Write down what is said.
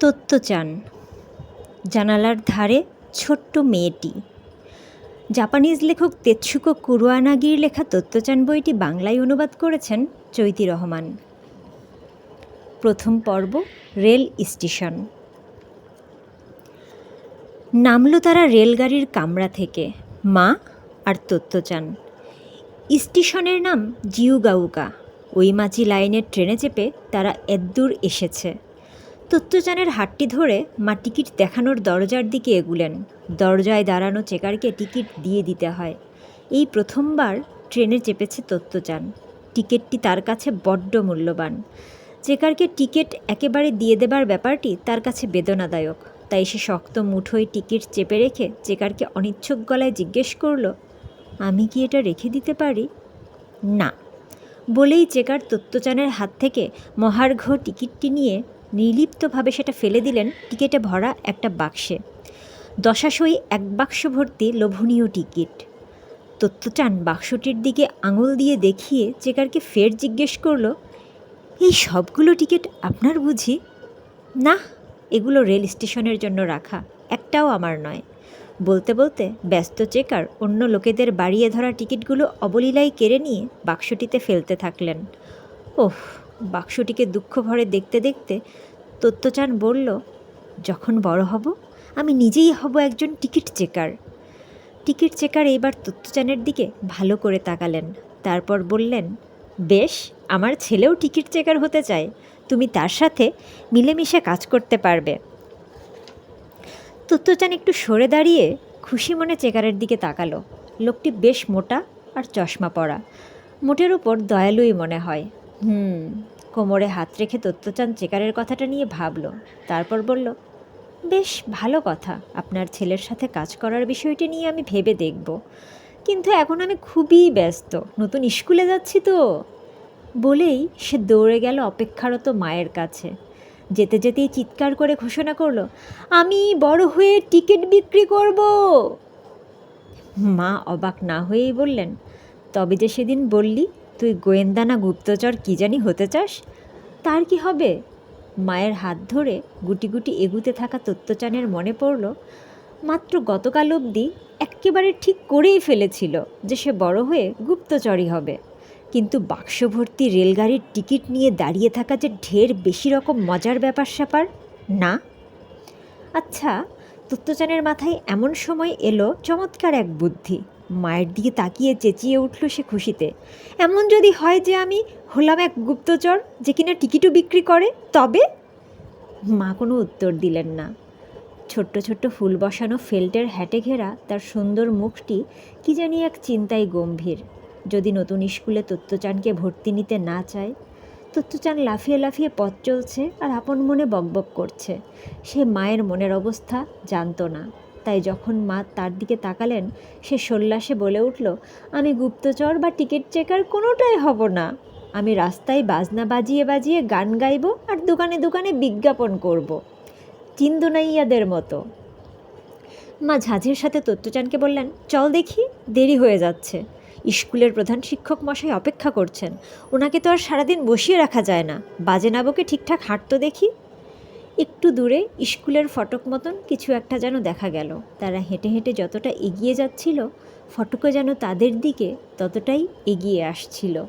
তত্ত্ব চান। জানালার ধারে ছোট্ট মেয়েটি। জাপানিজ লেখক তেৎসুকো কুরুয়ানাগির লেখা তত্ত্বচান বইটি বাংলায় অনুবাদ করেছেন চৈতি রহমান। প্রথম পর্ব, রেল স্টেশন। নামলো তারা রেলগাড়ির কামরা থেকে, মা আর তত্ত্বচান স্টেশনের নাম জিউগাউকা ওই মাঝি লাইনের ট্রেনে চেপে তারা এদ্দূর এসেছে। তত্ত্বচানের হাতটি ধরে মা টিকিট দেখানোর দরজার দিকে এগুলেন। দরজায় দাঁড়ানো চেকারকে টিকিট দিয়ে দিতে হয়। এই প্রথমবার ট্রেনে চেপেছে তত্ত্বচান টিকিটটি তার কাছে বড্ড মূল্যবান। চেকারকে টিকিট একেবারে দিয়ে দেবার ব্যাপারটি তার কাছে বেদনাদায়ক। তাই সে শক্ত মুঠোয় টিকিট চেপে রেখে চেকারকে অনিচ্ছুক গলায় জিজ্ঞেস করল, আমি কি এটা রেখে দিতে পারি? না। বলেই চেকার তত্ত্বচানের হাত থেকে মহার্ঘ টিকিটটি নিয়ে নির্লিপ্তভাবে সেটা ফেলে দিলেন টিকিটে ভরা একটা বাক্সে। দশাশই এক বাক্স ভর্তি লোভনীয় টিকিট। তত্ত্বচান বাক্সটির দিকে আঙুল দিয়ে দেখিয়ে চেকারকে ফের জিজ্ঞেস করল, এই সবগুলো টিকিট আপনার বুঝি? না, এগুলো রেল স্টেশনের জন্য রাখা, একটাও আমার নয়। বলতে বলতে ব্যস্ত চেকার অন্য লোকেদের বাড়িয়ে ধরা টিকিটগুলো অবলীলায় কেড়ে নিয়ে বাক্সটিতে ফেলতে থাকলেন। ওহ বাক্সটিকে দুঃখ ভরে দেখতে দেখতে তত্ত্বচান বলল, যখন বড় হব, আমি নিজেই হব একজন টিকিট চেকার। টিকিট চেকার এইবার তত্ত্বচানের দিকে ভালো করে তাকালেন। তারপর বললেন, বেশ, আমার ছেলেও টিকিট চেকার হতে চায়। তুমি তার সাথে মিলেমিশে কাজ করতে পারবে। তত্ত্বচান একটু সরে দাঁড়িয়ে খুশি মনে চেকারের দিকে তাকালো। লোকটি বেশ মোটা আর চশমা পরা। মোটের উপর দয়ালুই মনে হয়। হুম। কোমরে হাত রেখে তত্ত্বচান চেকারের কথাটা নিয়ে ভাবল। তারপর বলল, বেশ, ভালো কথা। আপনার ছেলের সাথে কাজ করার বিষয়টি নিয়ে আমি ভেবে দেখব। কিন্তু এখন আমি খুবই ব্যস্ত। নতুন স্কুলে যাচ্ছি তো। বলেই সে দৌড়ে গেল অপেক্ষারত মায়ের কাছে। যেতে যেতেই চিৎকার করে ঘোষণা করল, আমি বড় হয়ে টিকিট বিক্রি করব। মা অবাক না হয়েই বললেন, তবে যে সেদিন বললি তুই গোয়েন্দা না গুপ্তচর কী জানি হতে চাস? তার কি হবে? মায়ের হাত ধরে গুটি গুটি এগুতে থাকা তত্ত্বচানের মনে পড়ল, মাত্র গতকাল অবধি একেবারে ঠিক করেই ফেলেছিল যে সে বড় হয়ে গুপ্তচরই হবে। কিন্তু বাক্স ভর্তি রেলগাড়ির টিকিট নিয়ে দাঁড়িয়ে থাকা যে ঢের বেশি রকম মজার ব্যাপার স্যাপার, না। আচ্ছা তত্ত্বচানের মাথায় এমন সময় এলো চমৎকার এক বুদ্ধি। মায়ের দিকে তাকিয়ে চেঁচিয়ে উঠল সে খুশিতে। এমন যদি হয় যে আমি হলাম এক গুপ্তচর যে কিনা টিকিটও বিক্রি করে, তবে? মা কোনো উত্তর দিলেন না। ছোট্ট ছোট্ট ফুল বসানো ফেল্টের হ্যাটে ঘেরা তার সুন্দর মুখটি কি জানি এক চিন্তায় গম্ভীর। যদি নতুন স্কুলে তত্ত্বচানকে ভর্তি নিতে না চায়, তত্ত্বচান লাফিয়ে লাফিয়ে পথ চলছে আর আপন মনে বকবক করছে। সে মায়ের মনের অবস্থা জানতো না। তাই যখন মা তার দিকে তাকালেন, সে সল্লাসে বলে উঠল, আমি গুপ্তচর বা টিকিট চেকার কোনোটাই হব না। আমি রাস্তায় বাজনা বাজিয়ে বাজিয়ে গান গাইব আর দোকানে দোকানে বিজ্ঞাপন করব। চিন্দনাইয়াদের মতো। মা ঝাঁঝের সাথে তত্ত্বচানকে বললেন, চল দেখি, দেরি হয়ে যাচ্ছে। স্কুলের প্রধান শিক্ষক মশাই অপেক্ষা করছেন। ওনাকে তো আর সারাদিন বসিয়ে রাখা যায় না। বাজে নাবকে ঠিকঠাক হাঁটতো দেখি। একটু দূরে স্কুলের ফটক মতন কিছু একটা যেন দেখা গেল। তারা হেঁটে হেঁটে যতটা এগিয়ে যাচ্ছিল, ফটকও যেন তাদের দিকে ততটাই এগিয়ে আসছিল।